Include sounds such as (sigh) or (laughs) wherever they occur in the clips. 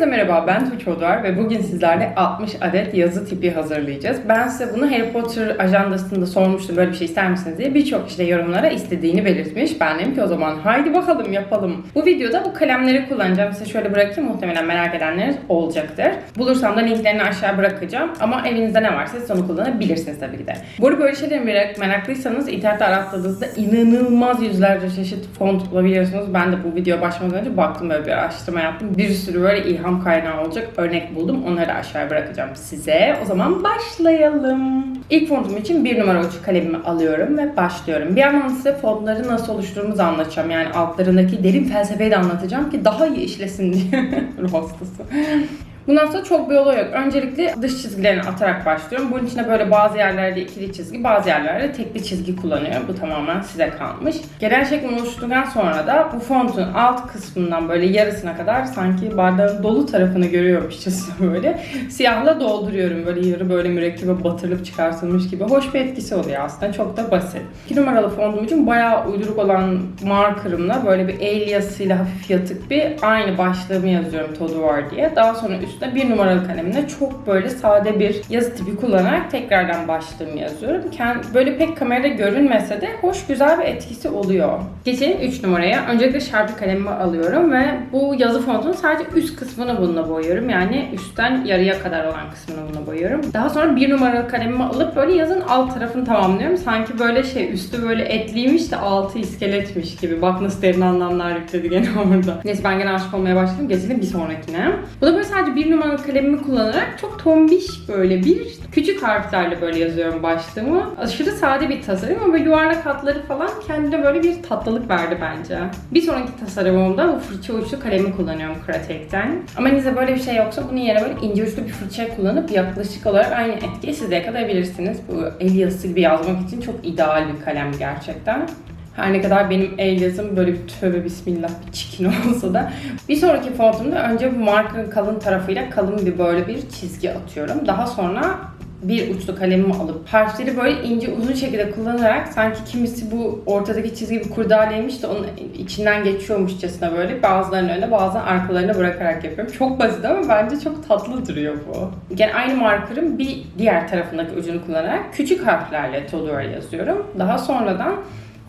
Herkese merhaba ben Tuğçe Oduar ve bugün sizlerle 60 adet yazı tipi hazırlayacağız. Ben size bunu Harry Potter ajandasında sormuştum böyle bir şey ister misiniz diye. Birçok kişi de yorumlara istediğini belirtmiş. Ben dedim ki o zaman haydi bakalım yapalım. Bu videoda bu kalemleri kullanacağım. Size şöyle bırakayım muhtemelen merak edenleriniz olacaktır. Bulursam da linklerini aşağı bırakacağım. Ama evinizde ne varsa siz onu kullanabilirsiniz tabii ki de. Bu arada böyle şeyleri merak, meraklıysanız internette aratladığınızda inanılmaz yüzlerce çeşit font bulabiliyorsunuz. Ben de bu video başlamadan önce baktım böyle bir araştırma yaptım. Bir sürü böyle ilham kaynağı olacak örnek buldum. Onları aşağıya bırakacağım size. O zaman başlayalım. İlk fontum için bir numara uç kalemimi alıyorum ve başlıyorum. Bir yandan size fontları nasıl oluşturduğumuzu anlatacağım. Yani altlarındaki derin felsefeyi de anlatacağım ki daha iyi işlesin diye. (laughs) Ruh. Bundan sonra çok bir olay yok. Öncelikle dış çizgilerini atarak başlıyorum. Bunun içine böyle bazı yerlerde ikili çizgi, bazı yerlerde tekli çizgi kullanıyorum. Bu tamamen size kalmış. Genel şeklini oluşturduktan sonra da bu fontun alt kısmından böyle yarısına kadar sanki bardağın dolu tarafını görüyormuşçasına (laughs) böyle siyahla dolduruyorum. Böyle yarı böyle mürekkebe batırılıp çıkartılmış gibi. Hoş bir etkisi oluyor aslında. Çok da basit. 2 numaralı fontum için bayağı uyduruk olan markerımla böyle bir el yazısıyla hafif yatık bir aynı başlığımı yazıyorum Todu var diye. Daha sonra üstüne bir numaralı kalemle çok böyle sade bir yazı tipi kullanarak tekrardan başlığımı yazıyorum. Kend- Böyle pek kamerada görünmese de hoş güzel bir etkisi oluyor. Geçelim 3 numaraya. Öncelikle Sharpie kalemimi alıyorum ve bu yazı fontunun sadece üst kısmını bununla boyuyorum. Yani üstten yarıya kadar olan kısmını bununla boyuyorum. Daha sonra bir numaralı kalemimi alıp böyle yazın alt tarafını tamamlıyorum. Sanki böyle şey üstü böyle etliymiş de altı iskeletmiş gibi. Bak nasıl derin anlamlar yükledi gene (laughs) orada. Neyse ben gene aşık olmaya başladım. Geçelim bir sonrakine. Bu da böyle sadece bir numaralı kalemimi kullanarak çok tombiş böyle bir küçük harflerle böyle yazıyorum başlığımı. Aşırı sade bir tasarım ama böyle yuvarlak hatları falan kendine böyle bir tatlılık verdi bence. Bir sonraki tasarımımda bu fırça uçlu kalemi kullanıyorum Kratek'ten. Ama elinizde böyle bir şey yoksa bunun yerine böyle ince uçlu bir fırça kullanıp yaklaşık olarak aynı etkiyi siz de yakalayabilirsiniz. Bu el yazısı gibi yazmak için çok ideal bir kalem gerçekten. Her ne kadar benim el yazım böyle bir tövbe bismillah bir çikin (laughs) olsa da. Bir sonraki fontumda önce bu markanın kalın tarafıyla kalın bir böyle bir çizgi atıyorum. Daha sonra bir uçlu kalemimi alıp harfleri böyle ince uzun şekilde kullanarak sanki kimisi bu ortadaki çizgi bir kurdaleymiş de onun içinden geçiyormuşçasına böyle bazılarının önüne bazılarının arkalarına bırakarak yapıyorum. Çok basit ama bence çok tatlı duruyor bu. Yani aynı markerın bir diğer tarafındaki ucunu kullanarak küçük harflerle Todor yazıyorum. Daha sonradan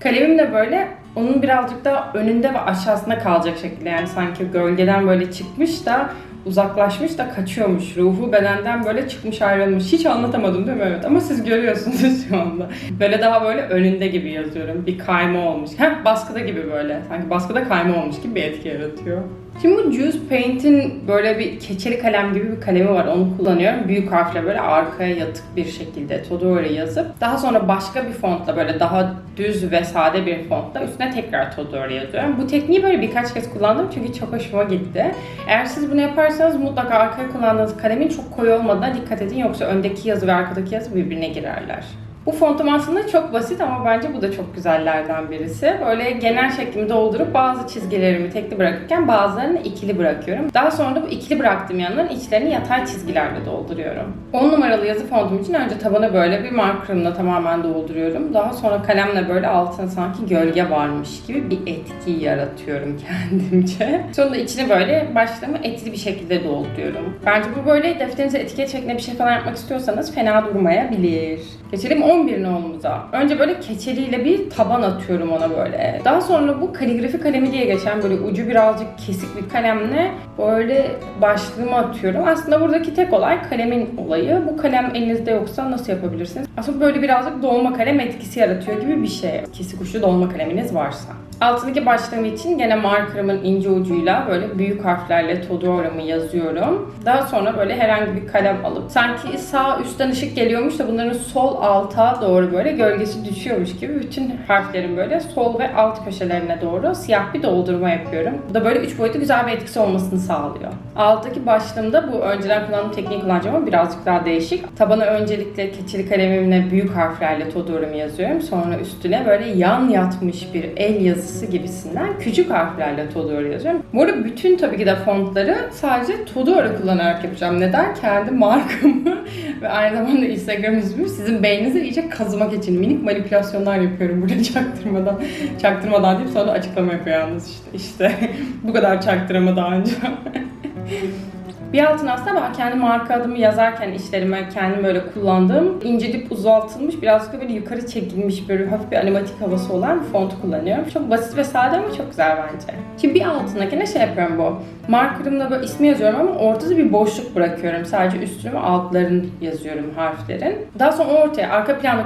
Kalemim de böyle onun birazcık daha önünde ve aşağısında kalacak şekilde yani sanki gölgeden böyle çıkmış da uzaklaşmış da kaçıyormuş. Ruhu bedenden böyle çıkmış ayrılmış. Hiç anlatamadım değil mi? Evet ama siz görüyorsunuz şu anda. Böyle daha böyle önünde gibi yazıyorum. Bir kayma olmuş. Heh baskıda gibi böyle. Sanki baskıda kayma olmuş gibi bir etki yaratıyor. Şimdi bu Juice Paint'in böyle bir keçeli kalem gibi bir kalemi var. Onu kullanıyorum. Büyük harfle böyle arkaya yatık bir şekilde Todori yazıp daha sonra başka bir fontla böyle daha düz ve sade bir fontla üstüne tekrar Todori yazıyorum. Bu tekniği böyle birkaç kez kullandım çünkü çok hoşuma gitti. Eğer siz bunu yaparsanız mutlaka arkaya kullandığınız kalemin çok koyu olmadığına dikkat edin yoksa öndeki yazı ve arkadaki yazı birbirine girerler. Bu fontum aslında çok basit ama bence bu da çok güzellerden birisi. Böyle genel şeklimi doldurup bazı çizgilerimi tekli bırakırken bazılarını ikili bırakıyorum. Daha sonra da bu ikili bıraktığım yanların içlerini yatay çizgilerle dolduruyorum. 10 numaralı yazı fontum için önce tabana böyle bir markerımla tamamen dolduruyorum. Daha sonra kalemle böyle altına sanki gölge varmış gibi bir etki yaratıyorum (laughs) kendimce. Sonra da içine böyle başlığımı etli bir şekilde dolduruyorum. Bence bu böyle defterinize etiket şeklinde bir şey falan yapmak istiyorsanız fena durmayabilir. Geçelim 11 nolumuza. Önce böyle keçeliyle bir taban atıyorum ona böyle. Daha sonra bu kaligrafi kalemi diye geçen böyle ucu birazcık kesik bir kalemle böyle başlığımı atıyorum. Aslında buradaki tek olay kalemin olayı. Bu kalem elinizde yoksa nasıl yapabilirsiniz? Aslında böyle birazcık dolma kalem etkisi yaratıyor gibi bir şey. Kesik uçlu dolma kaleminiz varsa. Altındaki başlığım için gene markerımın ince ucuyla böyle büyük harflerle Todoro'mu yazıyorum. Daha sonra böyle herhangi bir kalem alıp sanki sağ üstten ışık geliyormuş da bunların sol alta doğru böyle gölgesi düşüyormuş gibi bütün harflerin böyle sol ve alt köşelerine doğru siyah bir doldurma yapıyorum. Bu da böyle üç boyutlu güzel bir etkisi olmasını sağlıyor. Alttaki başlığımda bu önceden kullandığım tekniği kullanacağım ama birazcık daha değişik. Tabana öncelikle keçeli kalemimle büyük harflerle Todoro'mu yazıyorum. Sonra üstüne böyle yan yatmış bir el yazısı gibisinden küçük harflerle Todoro yazıyorum. Bu arada bütün tabii ki de fontları sadece Todoro kullanarak yapacağım. Neden? Kendi markamı (laughs) ve aynı zamanda Instagram ismimi sizin beyninizi iyice kazımak için minik manipülasyonlar yapıyorum burada (laughs) çaktırmadan. Çaktırmadan deyip sonra açıklama yapıyor yalnız işte. İşte (laughs) bu kadar çaktırma daha önce. (laughs) Bir altına aslında ben kendi marka adımı yazarken işlerime kendim böyle kullandığım ince dip uzaltılmış birazcık böyle yukarı çekilmiş böyle hafif bir animatik havası olan bir font kullanıyorum. Çok basit ve sade ama çok güzel bence. Şimdi bir altındakine şey yapıyorum bu. Markerımla böyle ismi yazıyorum ama ortada bir boşluk bırakıyorum. Sadece üstünü ve altlarını yazıyorum harflerin. Daha sonra ortaya arka planda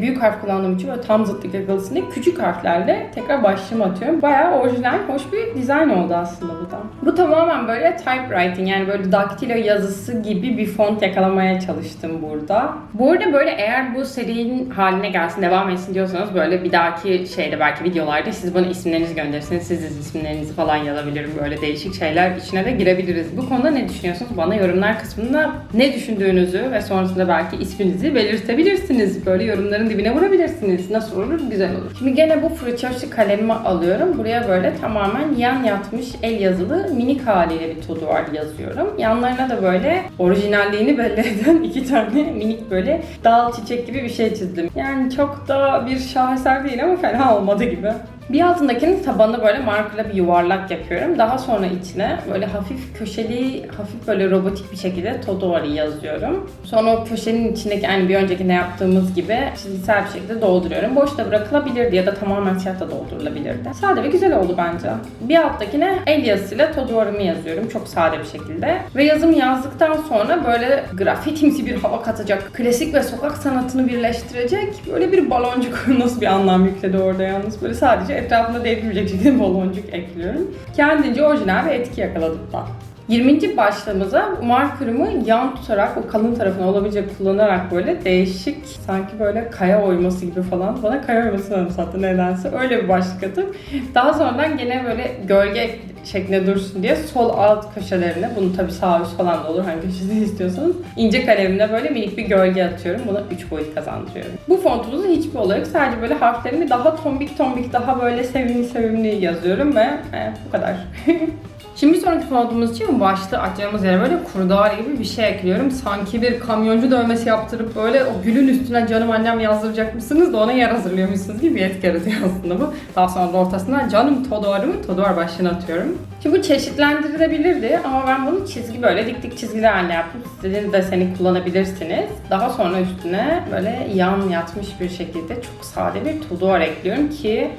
büyük harf kullandığım için böyle tam zıtlık yakalansın diye küçük harflerle tekrar başlığımı atıyorum. Bayağı orijinal, hoş bir dizayn oldu aslında bu da. Bu tamamen böyle typewriting yani böyle daktilo yazısı gibi bir font yakalamaya çalıştım burada. Bu arada böyle eğer bu serinin haline gelsin, devam etsin diyorsanız böyle bir dahaki şeyde belki videolarda siz bana isimlerinizi gönderirsiniz. Siz isimlerinizi falan yazabilirim. Böyle değişik şeyler içine de girebiliriz. Bu konuda ne düşünüyorsunuz? Bana yorumlar kısmında ne düşündüğünüzü ve sonrasında belki isminizi belirtebilirsiniz. Böyle yorumların dibine vurabilirsiniz. Nasıl olur? Güzel olur. Şimdi gene bu fırçaşı kalemimi alıyorum. Buraya böyle tamamen yan yatmış el yazılı minik haliyle bir to duvar yazıyorum. Yanlarına da böyle orijinalliğini belli eden (laughs) iki tane minik böyle dal çiçek gibi bir şey çizdim. Yani çok da bir şaheser değil ama fena olmadı gibi. Bir altındakinin tabanını böyle markerla bir yuvarlak yapıyorum. Daha sonra içine böyle hafif köşeli, hafif böyle robotik bir şekilde Todori yazıyorum. Sonra o köşenin içindeki aynı bir öncekinde yaptığımız gibi çizgisel bir şekilde dolduruyorum. Boş da bırakılabilirdi ya da tamamen siyah da doldurulabilirdi. Sade ve güzel oldu bence. Bir alttakine el yazısıyla Todori'mi yazıyorum. Çok sade bir şekilde. Ve yazımı yazdıktan sonra böyle grafitimsi bir hava katacak, klasik ve sokak sanatını birleştirecek böyle bir baloncuk (laughs) nasıl bir anlam yükledi orada yalnız. Böyle sadece etrafında devrilecek şekilde baloncuk ekliyorum. Kendince orijinal bir etki yakaladım da. 20. başlığımıza markerımı yan tutarak o kalın tarafını olabildiğince kullanarak böyle değişik sanki böyle kaya oyması gibi falan bana kaya oymasını anımsattı nedense öyle bir başlık atıp daha sonradan gene böyle gölge şeklinde dursun diye sol alt köşelerine bunu tabi sağ üst falan da olur hangi köşesini istiyorsanız ince kalemle böyle minik bir gölge atıyorum buna 3 boyut kazandırıyorum. Bu fontumuzun hiçbir olayı yok sadece böyle harflerimi daha tombik tombik daha böyle sevimli sevimli yazıyorum ve e, bu kadar. (laughs) Şimdi bir sonraki fontumuz için başlığı açacağımız yere böyle kurdale gibi bir şey ekliyorum. Sanki bir kamyoncu dövmesi yaptırıp böyle o gülün üstüne canım annem yazdıracakmışsınız da ona yer hazırlıyormuşsunuz gibi bir etki yaratıyor aslında bu. Daha sonra da ortasına canım Todor'umu Todor başlığını atıyorum. Şimdi bu çeşitlendirilebilirdi ama ben bunu çizgi böyle dik dik çizgiler haline yaptım. İstediğiniz deseni kullanabilirsiniz. Daha sonra üstüne böyle yan yatmış bir şekilde çok sade bir Todor ekliyorum ki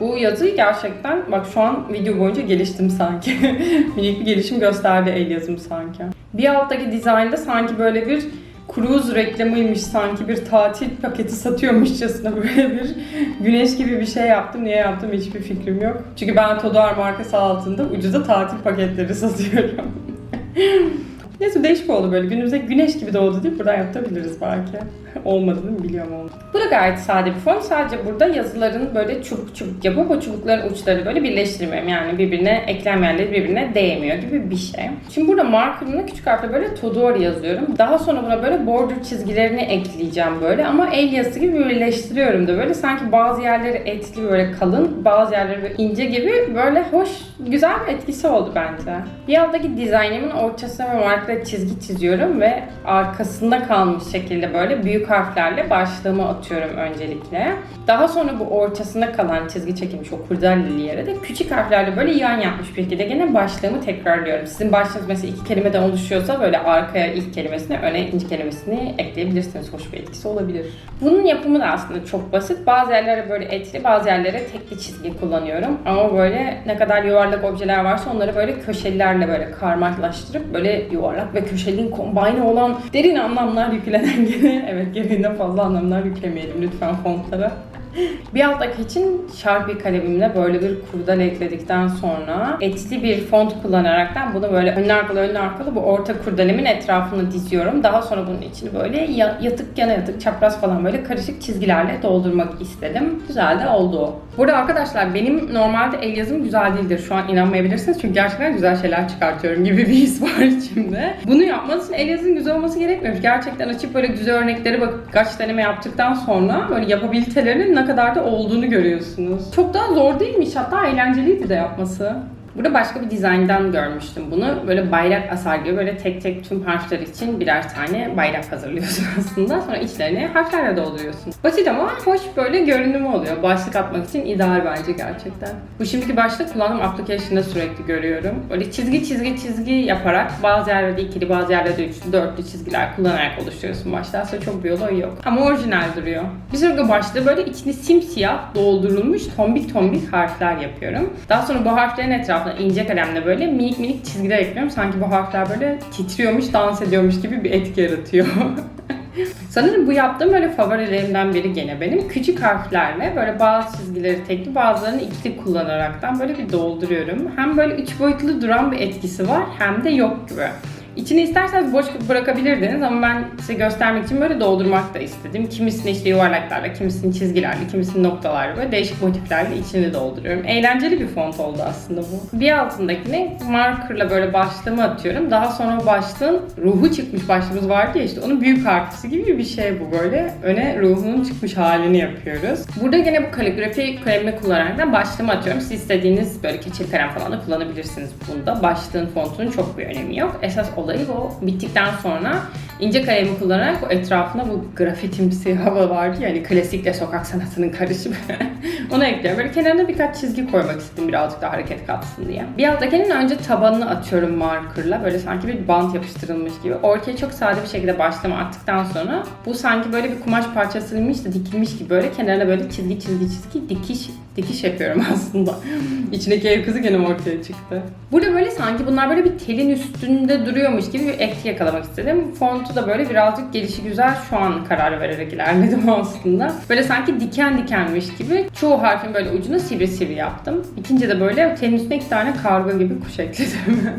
bu yazıyı gerçekten bak şu an video boyunca geliştim sanki. (laughs) Minik bir gelişim gösterdi el yazım sanki. Bir alttaki dizaynda sanki böyle bir cruise reklamıymış sanki bir tatil paketi satıyormuşçasına (laughs) böyle bir güneş gibi bir şey yaptım. Niye yaptım hiçbir fikrim yok. Çünkü ben Todar markası altında ucuza tatil paketleri (laughs) satıyorum. Neyse değişik oldu böyle. Günümüzde güneş gibi doğdu deyip buradan yapabiliriz belki. Olmadı değil? Biliyorum olmadı. Bu da gayet sade bir font. Sadece burada yazıların böyle çubuk çubuk yapıp o çubukların uçları böyle birleştirmiyorum. Yani birbirine eklem yerleri birbirine değmiyor gibi bir şey. Şimdi burada markerımla küçük harfle böyle Todori yazıyorum. Daha sonra buna böyle border çizgilerini ekleyeceğim böyle. Ama el yazısı gibi birleştiriyorum da böyle. Sanki bazı yerleri etli böyle kalın, bazı yerleri böyle ince gibi böyle hoş, güzel bir etkisi oldu bence. Bir alttaki dizaynımın ortasına ve markerla çizgi çiziyorum ve arkasında kalmış şekilde böyle büyük harflerle başlığımı atıyorum öncelikle. Daha sonra bu ortasında kalan çizgi çekilmiş o kurdaleli yere de küçük harflerle böyle yan yapmış bir şekilde gene başlığımı tekrarlıyorum. Sizin başlığınız mesela iki kelimeden oluşuyorsa böyle arkaya ilk kelimesini öne ikinci kelimesini ekleyebilirsiniz. Hoş bir etkisi olabilir. Bunun yapımı da aslında çok basit. Bazı yerlere böyle etli bazı yerlere tekli çizgi kullanıyorum. Ama böyle ne kadar yuvarlak objeler varsa onları böyle köşelilerle böyle karmaşlaştırıp böyle yuvarlak ve köşelin kombine olan derin anlamlar yüklenen gene (laughs) evet gereğinden fazla anlamlar yüklemeyelim lütfen fontlara. (laughs) Bir alttaki için Sharpie kalemimle böyle bir kurdale ekledikten sonra etli bir font kullanaraktan bunu böyle önlü arkalı önlü arkalı bu orta kurdalemin etrafını diziyorum. Daha sonra bunun içini böyle ya- yatık yana yatık çapraz falan böyle karışık çizgilerle doldurmak istedim. Güzel de oldu. Burada arkadaşlar benim normalde el yazım güzel değildir. Şu an inanmayabilirsiniz çünkü gerçekten güzel şeyler çıkartıyorum gibi bir his var içimde. Bunu yapmanız için el yazının güzel olması gerekmiyor. Gerçekten açıp böyle güzel örneklere bakıp kaç deneme yaptıktan sonra böyle yapabilitelerinin ne kadar da olduğunu görüyorsunuz. Çok daha zor değilmiş hatta eğlenceliydi de yapması. Burada başka bir dizayndan görmüştüm bunu. Böyle bayrak asar gibi böyle tek tek tüm harfler için birer tane bayrak hazırlıyorsun (laughs) aslında. Sonra içlerine harflerle dolduruyorsun. Basit ama hoş böyle görünümü oluyor. Başlık atmak için ideal bence gerçekten. Bu şimdiki başlık kullandığım application'da sürekli görüyorum. Böyle çizgi çizgi çizgi yaparak bazı yerlerde ikili bazı yerlerde üçlü dörtlü çizgiler kullanarak oluşturuyorsun başta. Aslında çok bir olay yok. Ama orijinal duruyor. Bir sonraki başlığı böyle içini simsiyah doldurulmuş tombik tombik harfler yapıyorum. Daha sonra bu harflerin etrafına ince kalemle böyle minik minik çizgiler ekliyorum. Sanki bu harfler böyle titriyormuş, dans ediyormuş gibi bir etki yaratıyor. (laughs) Sanırım bu yaptığım böyle favorilerimden biri gene benim. Küçük harflerle böyle bazı çizgileri tekli bazılarını ikili kullanaraktan böyle bir dolduruyorum. Hem böyle üç boyutlu duran bir etkisi var hem de yok gibi. İçini isterseniz boş bırakabilirdiniz ama ben size göstermek için böyle doldurmak da istedim. Kimisini işte yuvarlaklarla, kimisini çizgilerle, kimisini noktalarla böyle değişik motiflerle içini dolduruyorum. Eğlenceli bir font oldu aslında bu. Bir altındakini markerla böyle başlığımı atıyorum. Daha sonra başlığın ruhu çıkmış başlığımız vardı ya işte onun büyük harfisi gibi bir şey bu böyle. Öne ruhunun çıkmış halini yapıyoruz. Burada gene bu kaligrafi kalemini kullanarak başlığımı atıyorum. Siz istediğiniz böyle keçeli kalem falan da kullanabilirsiniz bunda. Başlığın fontunun çok bir önemi yok. Esas olayı o bittikten sonra ince kalemi kullanarak o etrafına bu grafitimsi hava vardı ya hani klasikle sokak sanatının karışımı. (laughs) Onu ekliyorum. Böyle kenarına birkaç çizgi koymak istedim birazcık daha hareket katsın diye. Bir alttakinin önce tabanını atıyorum markerla. Böyle sanki bir bant yapıştırılmış gibi. Ortaya çok sade bir şekilde başlama attıktan sonra bu sanki böyle bir kumaş parçasıymış da dikilmiş gibi böyle kenarına böyle çizgi çizgi çizgi dikiş dikiş yapıyorum (laughs) aslında. İçindeki ev kızı gene ortaya çıktı. Burada böyle sanki bunlar böyle bir telin üstünde duruyormuş gibi bir etki yakalamak istedim. Fontu da böyle birazcık gelişi güzel şu an karar vererek ilerledim (laughs) aslında. Böyle sanki diken dikenmiş gibi çoğu harfin böyle ucunu sivri sivri yaptım. İkinci de böyle telin üstüne iki tane karga gibi kuş ekledim. (laughs)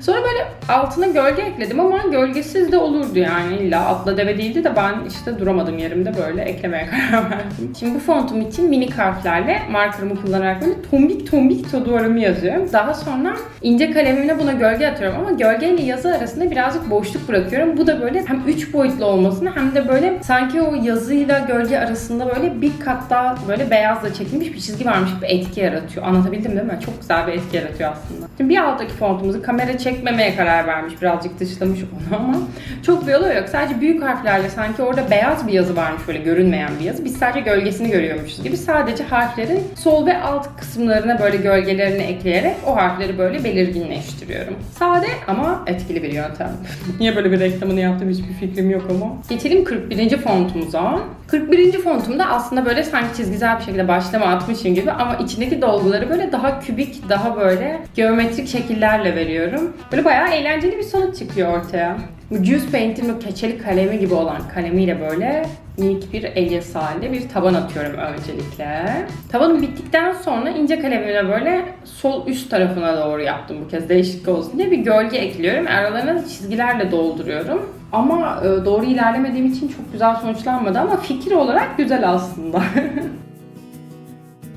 Sonra böyle altına gölge ekledim ama gölgesiz de olurdu yani. İlla atla deve değildi de ben işte duramadım yerimde böyle eklemeye (laughs) karar verdim. Şimdi bu fontum için minik harflerle markerımı kullanarak böyle tombik tombik duvarımı yazıyorum. Daha sonra ince kalemimle buna gölge atıyorum ama gölgeyle yazı arasında birazcık boşluk bırakıyorum. Bu da böyle hem üç boyutlu olmasını hem de böyle sanki o yazıyla gölge arasında böyle bir kat daha böyle beyazla çekilmiş bir çizgi varmış gibi etki yaratıyor. Anlatabildim değil mi? Çok güzel bir etki yaratıyor aslında. Şimdi bir alttaki fontumuzu kamera çekmemeye karar vermiş. Birazcık dışlamış onu ama çok bir yok. Sadece büyük harflerle sanki orada beyaz bir yazı varmış böyle görünmeyen bir yazı. Biz sadece gölgesini görüyormuşuz gibi. Sadece harflerin sol ve alt kısımlarına böyle gölgelerini ekleyerek o harfleri böyle belirginleştiriyorum. Sade ama etkili bir yöntem. (laughs) Niye böyle bir reklamını yaptım hiçbir fikrim yok ama. Geçelim 41. fontumuza. 41. fontumda aslında böyle sanki çizgisel bir şekilde başlama atmışım gibi ama içindeki dolguları böyle daha kübik, daha böyle geometrik şekillerle veriyorum. Böyle bayağı eğlenceli bir sonuç çıkıyor ortaya. Bu Juice Paint'in bu keçeli kalemi gibi olan kalemiyle böyle minik bir el yazısı halinde bir taban atıyorum öncelikle. Tabanım bittikten sonra ince kalemimle böyle sol üst tarafına doğru yaptım bu kez değişiklik olsun diye bir gölge ekliyorum. Aralarına çizgilerle dolduruyorum. Ama e, doğru ilerlemediğim için çok güzel sonuçlanmadı ama fikir olarak güzel aslında. (laughs)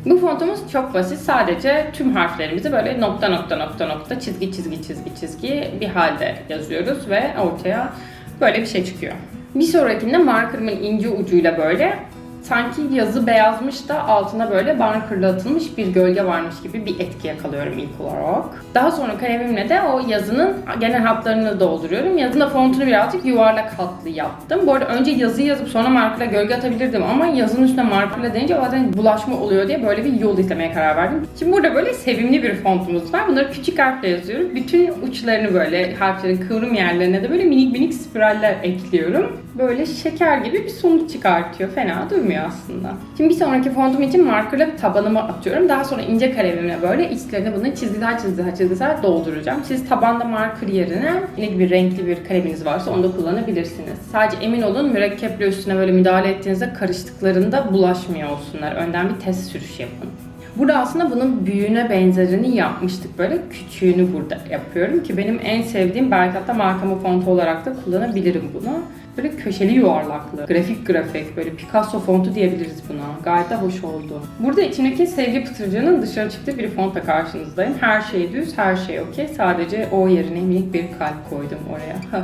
Bu fontumuz çok basit. Sadece tüm harflerimizi böyle nokta nokta nokta nokta çizgi çizgi çizgi çizgi bir halde yazıyoruz ve ortaya böyle bir şey çıkıyor. Bir sonrakinde markerımın ince ucuyla böyle sanki yazı beyazmış da altına böyle markerla atılmış bir gölge varmış gibi bir etki yakalıyorum ilk olarak. Daha sonra kalemimle de o yazının genel hatlarını dolduruyorum. Yazının fontunu birazcık yuvarlak hatlı yaptım. Bu arada önce yazı yazıp sonra markerla gölge atabilirdim ama yazının üstüne markerla deyince bazen bulaşma oluyor diye böyle bir yol izlemeye karar verdim. Şimdi burada böyle sevimli bir fontumuz var. Bunları küçük harfle yazıyorum. Bütün uçlarını böyle harflerin kıvrım yerlerine de böyle minik minik spiraller ekliyorum. Böyle şeker gibi bir sonuç çıkartıyor. Fena durmuyor aslında. Şimdi bir sonraki fontum için markerla tabanımı atıyorum. Daha sonra ince kalemimle böyle içlerine bunu çizgisel çizgisel çizgisel dolduracağım. Siz tabanda marker yerine yine gibi renkli bir kaleminiz varsa onu da kullanabilirsiniz. Sadece emin olun mürekkeple üstüne böyle müdahale ettiğinizde karıştıklarında bulaşmıyor olsunlar. Önden bir test sürüş yapın. Burada aslında bunun büyüğüne benzerini yapmıştık. Böyle küçüğünü burada yapıyorum ki benim en sevdiğim belki hatta markamı fontu olarak da kullanabilirim bunu. Böyle köşeli yuvarlaklı, grafik grafik, böyle Picasso fontu diyebiliriz buna. Gayet de hoş oldu. Burada içindeki sevgi pıtırcığının dışarı çıktığı bir fontla karşınızdayım. Her şey düz, her şey okey. Sadece o yerine minik bir kalp koydum oraya. (laughs)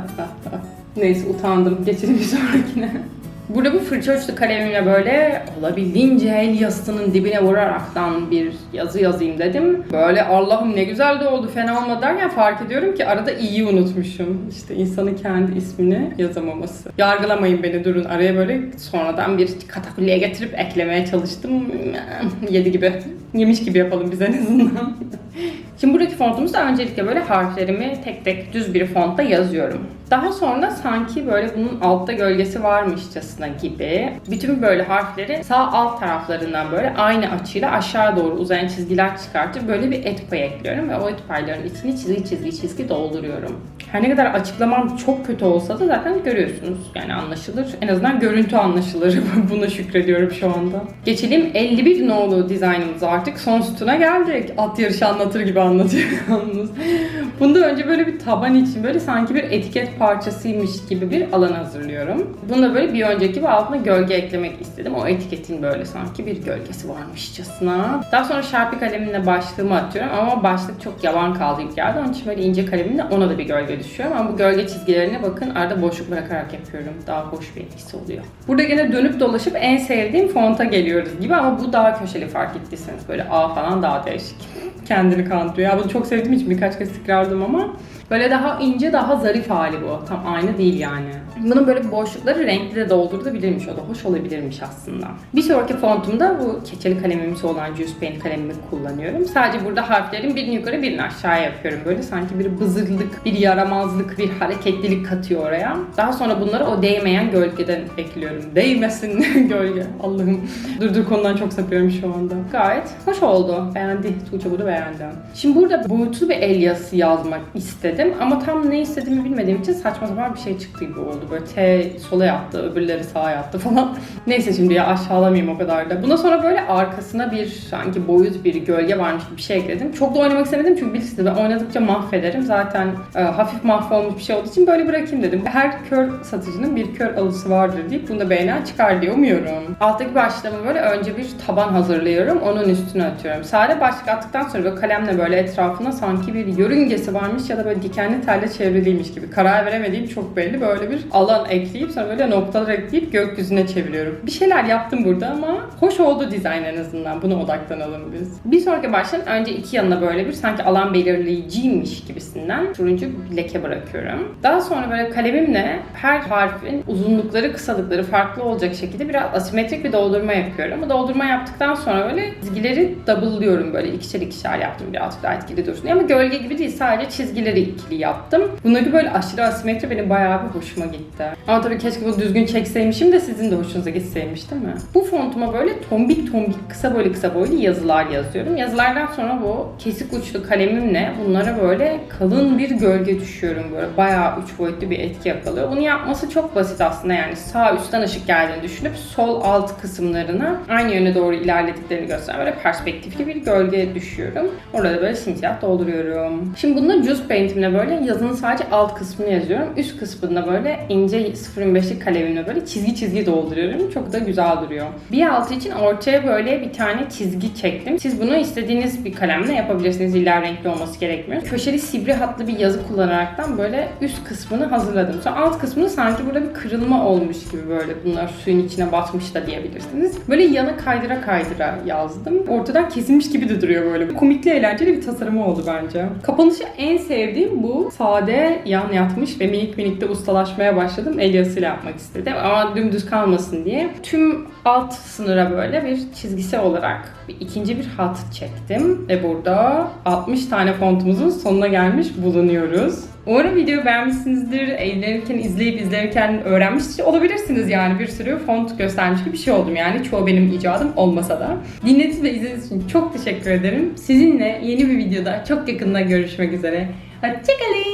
Neyse utandım. Geçelim bir sonrakine. Burada bu fırça uçlu kalemimle böyle olabildiğince el yazısının dibine vuraraktan bir yazı yazayım dedim. Böyle Allah'ım ne güzel de oldu fena olmadı derken fark ediyorum ki arada iyi unutmuşum. İşte insanın kendi ismini yazamaması. Yargılamayın beni durun araya böyle sonradan bir katakulliye getirip eklemeye çalıştım. (laughs) Yedi gibi. Yemiş gibi yapalım biz en azından. Şimdi buradaki fontumuzda öncelikle böyle harflerimi tek tek düz bir fontta yazıyorum. Daha sonra sanki böyle bunun altta gölgesi varmışçasına gibi bütün böyle harfleri sağ alt taraflarından böyle aynı açıyla aşağı doğru uzayan çizgiler çıkartıp böyle bir et payı ekliyorum ve o et paylarının içini çizgi çizgi çizgi dolduruyorum. Her ne kadar açıklamam çok kötü olsa da zaten görüyorsunuz. Yani anlaşılır. En azından görüntü anlaşılır. (laughs) Buna şükrediyorum şu anda. Geçelim 51 nolu dizaynımıza artık son sütuna geldik. At yarışı anlatır gibi anlatıyor (laughs) yalnız. Bundan önce böyle bir taban için böyle sanki bir etiket parçasıymış gibi bir alan hazırlıyorum. Bunda böyle bir önceki gibi altına gölge eklemek istedim. O etiketin böyle sanki bir gölgesi varmışçasına. Daha sonra Sharpie kalemimle başlığımı atıyorum ama başlık çok yavan kaldı gibi geldi. Onun için böyle ince kalemimle ona da bir gölge düşüyorum. Ama bu gölge çizgilerine bakın arada boşluk bırakarak yapıyorum. Daha hoş bir etkisi oluyor. Burada gene dönüp dolaşıp en sevdiğim fonta geliyoruz gibi ama bu daha köşeli fark ettiyseniz. Böyle A falan daha değişik. (laughs) Kendini kandırıyor. Ya bunu çok sevdiğim için birkaç kez tekrarladım ama Böyle daha ince, daha zarif hali bu. Tam aynı değil yani. Bunun böyle boşlukları renkli de doldurulabilirmiş. O da hoş olabilirmiş aslında. Bir sonraki fontumda bu keçeli kalemimsi olan Juice Paint kalemimi kullanıyorum. Sadece burada harflerin birini yukarı birini aşağı yapıyorum. Böyle sanki bir bızırlık, bir yaramazlık, bir hareketlilik katıyor oraya. Daha sonra bunları o değmeyen gölgeden ekliyorum. Değmesin (laughs) gölge. Allah'ım. Dur dur konudan çok sapıyorum şu anda. Gayet hoş oldu. Beğendi. Tuğçe bunu beğendi. Şimdi burada boyutlu bir el yazısı yazmak istedim ama tam ne istediğimi bilmediğim için saçma sapan bir şey çıktı gibi oldu. Böyle T sola yattı, öbürleri sağa yattı falan. (laughs) Neyse şimdi ya aşağılamayayım o kadar da. Bundan sonra böyle arkasına bir sanki boyut bir gölge varmış gibi bir şey ekledim. Çok da oynamak istemedim çünkü bilirsiniz ben oynadıkça mahvederim. Zaten e, hafif mahvolmuş bir şey olduğu için böyle bırakayım dedim. Her kör satıcının bir kör alıcısı vardır deyip bunu da beğenen çıkar diye umuyorum. Alttaki başlığımı böyle önce bir taban hazırlıyorum. Onun üstüne atıyorum. Sade başlık attıktan sonra böyle kalemle böyle etrafına sanki bir yörüngesi varmış ya da böyle dikenli telle çevriliymiş gibi. Karar veremediğim çok belli. Böyle bir alan ekleyip sonra böyle noktalar ekleyip gökyüzüne çeviriyorum. Bir şeyler yaptım burada ama hoş oldu dizayn en azından. Buna odaklanalım biz. Bir sonraki başlığın önce iki yanına böyle bir sanki alan belirleyiciymiş gibisinden turuncu leke bırakıyorum. Daha sonra böyle kalemimle her harfin uzunlukları, kısalıkları farklı olacak şekilde biraz asimetrik bir doldurma yapıyorum. Bu doldurma yaptıktan sonra böyle çizgileri double'lıyorum böyle ikişer ikişer yaptım birazcık daha etkili dursun. Ama gölge gibi değil sadece çizgileri ikili yaptım. Bunları böyle aşırı asimetri benim bayağı bir hoşuma gitti. Ama tabii keşke bunu düzgün çekseymişim de sizin de hoşunuza gitseymiş değil mi? Bu fontuma böyle tombik tombik kısa böyle kısa boylu yazılar yazıyorum. Yazılardan sonra bu kesik uçlu kalemimle bunlara böyle kalın bir gölge düşüyorum böyle. Bayağı üç boyutlu bir etki yakalıyor. Bunu yapması çok basit aslında yani sağ üstten ışık geldiğini düşünüp sol alt kısımlarına aynı yöne doğru ilerlediklerini gösteren böyle perspektifli bir gölge düşüyorum. Orada böyle simsiyah dolduruyorum. Şimdi bununla Juice Paint'imle böyle yazının sadece alt kısmını yazıyorum. Üst kısmında böyle ince 0.25'lik kalemimle böyle çizgi çizgi dolduruyorum. Çok da güzel duruyor. Bir altı için ortaya böyle bir tane çizgi çektim. Siz bunu istediğiniz bir kalemle yapabilirsiniz. İlla renkli olması gerekmiyor. Köşeli sivri hatlı bir yazı kullanaraktan böyle üst kısmını hazırladım. Sonra alt kısmını sanki burada bir kırılma olmuş gibi böyle bunlar suyun içine batmış da diyebilirsiniz. Böyle yana kaydıra kaydıra yazdım. Ortadan kesilmiş gibi de duruyor böyle. Komikli eğlenceli bir tasarımı oldu bence. Kapanışı en sevdiğim bu. Sade yan yatmış ve minik minik de ustalaşmaya başladım. El yazısıyla yapmak istedim ama dümdüz kalmasın diye. Tüm alt sınıra böyle bir çizgisel olarak bir ikinci bir hat çektim. Ve burada 60 tane fontumuzun sonuna gelmiş bulunuyoruz. Umarım videoyu beğenmişsinizdir. Eğlenirken, izleyip izlerken öğrenmiş olabilirsiniz yani. Bir sürü font göstermiş gibi bir şey oldum yani. Çoğu benim icadım olmasa da. Dinlediğiniz ve izlediğiniz için çok teşekkür ederim. Sizinle yeni bir videoda çok yakında görüşmek üzere. പച്ചക്കളി